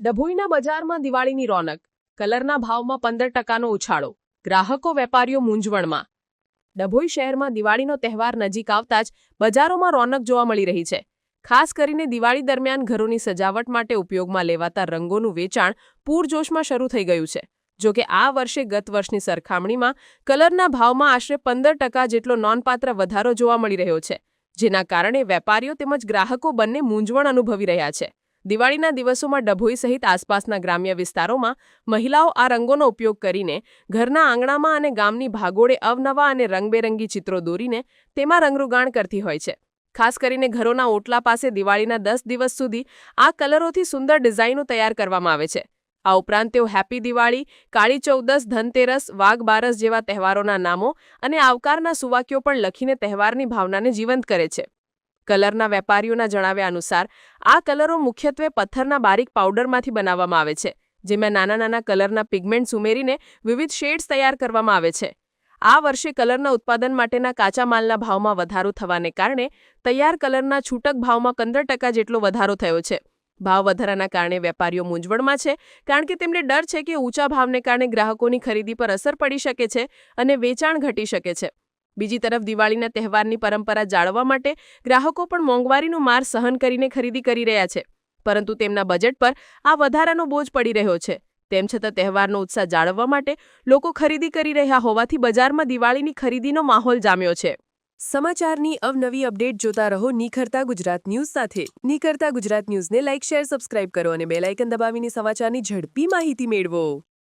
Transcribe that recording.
ડભોઈના બજારમાં દિવાળીની રોનક, કલરના ભાવમાં પંદર ટકાનો ઉછાળો, ગ્રાહકો વેપારીઓ મૂંઝવણમાં. ડભોઈ શહેરમાં દિવાળીનો તહેવાર નજીક આવતા જ બજારોમાં રોનક જોવા મળી રહી છે. ખાસ કરીને દિવાળી દરમિયાન ઘરોની સજાવટ માટે ઉપયોગમાં લેવાતા રંગોનું વેચાણ પૂરજોશમાં શરૂ થઈ ગયું છે. જોકે આ વર્ષે ગત વર્ષની સરખામણીમાં કલરના ભાવમાં આશરે પંદર ટકા જેટલો નોંધપાત્ર વધારો જોવા મળી રહ્યો છે, જેના કારણે વેપારીઓ તેમજ ગ્રાહકો બંને મૂંઝવણ અનુભવી રહ્યા છે. દિવાળીના દિવસોમાં ડભોઈ સહિત આસપાસના ગ્રામ્ય વિસ્તારોમાં મહિલાઓ આ રંગોનો ઉપયોગ કરીને ઘરના આંગણામાં અને ગામની ભાગોળે અવનવા અને રંગબેરંગી ચિત્રો દોરીને તેમાં રંગરૂગાણ કરતી હોય છે. ખાસ કરીને ઘરોના ઓટલા પાસે દિવાળીના દસ દિવસ સુધી આ કલરોથી સુંદર ડિઝાઇનો તૈયાર કરવામાં આવે છે. આ ઉપરાંત તેઓ હેપી દિવાળી, કાળી ચૌદસ, ધનતેરસ, વાઘ બારસ જેવા તહેવારોના નામો અને આવકારના સુવાક્યો પણ લખીને તહેવારની ભાવનાને જીવંત કરે છે. કલરના વેપારીઓના જણાવ્યા અનુસાર, આ કલરો મુખ્યત્વે પથ્થરના બારીક પાવડરમાંથી બનાવવામાં આવે છે, જેમાં નાના નાના કલરના પિગમેન્ટ્સ ઉમેરીને વિવિધ શેડ્સ તૈયાર કરવામાં આવે છે. આ વર્ષે કલરના ઉત્પાદન માટેના કાચા માલના ભાવમાં વધારો થવાને કારણે તૈયાર કલરના છૂટક ભાવમાં પંદર ટકા જેટલો વધારો થયો છે. ભાવ વધારાના કારણે વેપારીઓ મૂંઝવણમાં છે, કારણ કે તેમને ડર છે કે ઊંચા ભાવને કારણે ગ્રાહકોની ખરીદી પર અસર પડી શકે છે અને વેચાણ ઘટી શકે છે. બીજી તરફ દિવાળીના તહેવારની પરંપરા જાળવવા માટે ગ્રાહકો પણ મોંઘવારીનું માર સહન કરીને ખરીદી કરી રહ્યા છે. પરંતુ તેમના બજેટ પર આ વધારાનો બોજ પડી રહ્યો છે. તેમ છતાં તહેવારનો ઉત્સાહ જાળવવા માટે લોકો ખરીદી કરી રહ્યા હોવાથી બજારમાં દિવાળીની ખરીદીનો માહોલ જામ્યો છે. સમાચારની અવનવી અપડેટ જોતા રહો નિખરતા ગુજરાત ન્યૂઝ સાથે. નિખરતા ગુજરાત ન્યૂઝને લાઇક, શેર, સબસ્ક્રાઇબ કરો અને બેલાઇકન દબાવીને સમાચારની ઝડપી માહિતી મેળવો.